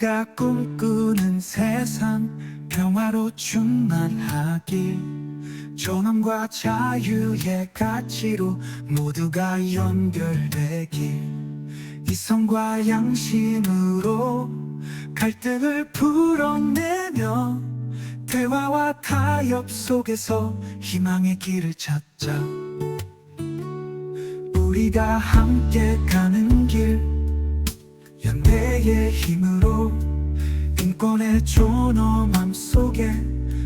우리가 꿈꾸는 세상 평화로 충만하길 존엄과 자유의 가치로 모두가 연결되길 이성과 양심으로 갈등을 풀어내며 대화와 타협 속에서 희망의 길을 찾자. 우리가 함께 가 인권의 존엄함 속에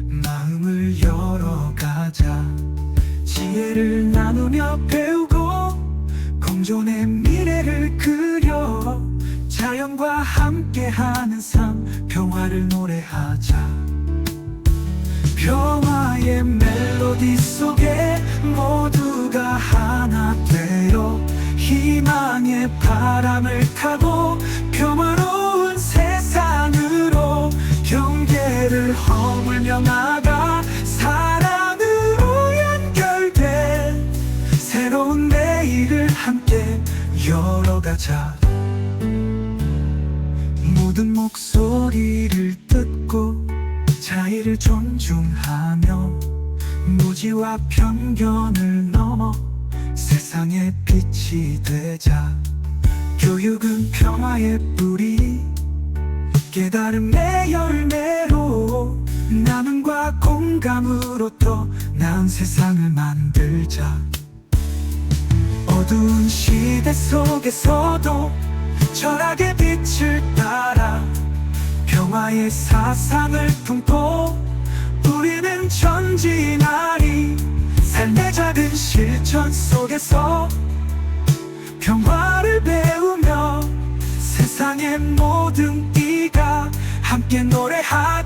마음을 열어가자. 지혜를 나누며 배우고 공존의 미래를 그려 자연과 함께하는 삶 평화를 노래하자. 평화의 멜로디 속에 모두가 하나 되어 희망의 바람을 열어가자. 모든 목소리를 듣고 차이를 존중하며 무지와 편견을 넘어 세상의 빛이 되자. 교육은 평화의 뿌리. 깨달음의 열매로 나눔과 공감으로 더 나은 세상을 만들자 어두운 시대 속에서도 철학의 빛을 따라 평화의 사상을 품고 우리는 전진하리 삶의 작은 실천 속에서 평화를 배우며 세상의 모든 이가 함께 노래하길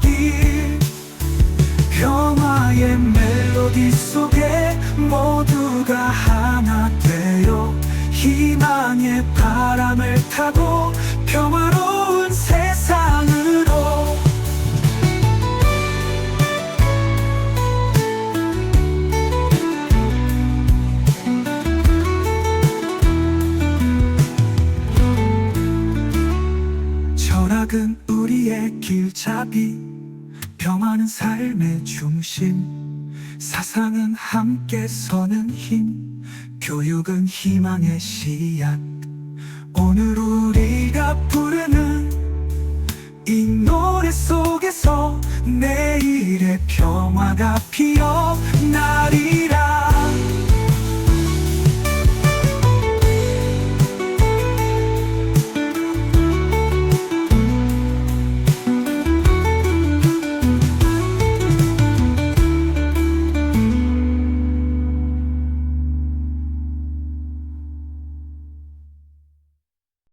타고 평화로운 세상으로. 철학은 우리의 길잡이 평화는 삶의 중심. 사상은 함께 서는 힘 교육은 희망의 씨앗. 오늘 우 내일의 평화가 피어 날이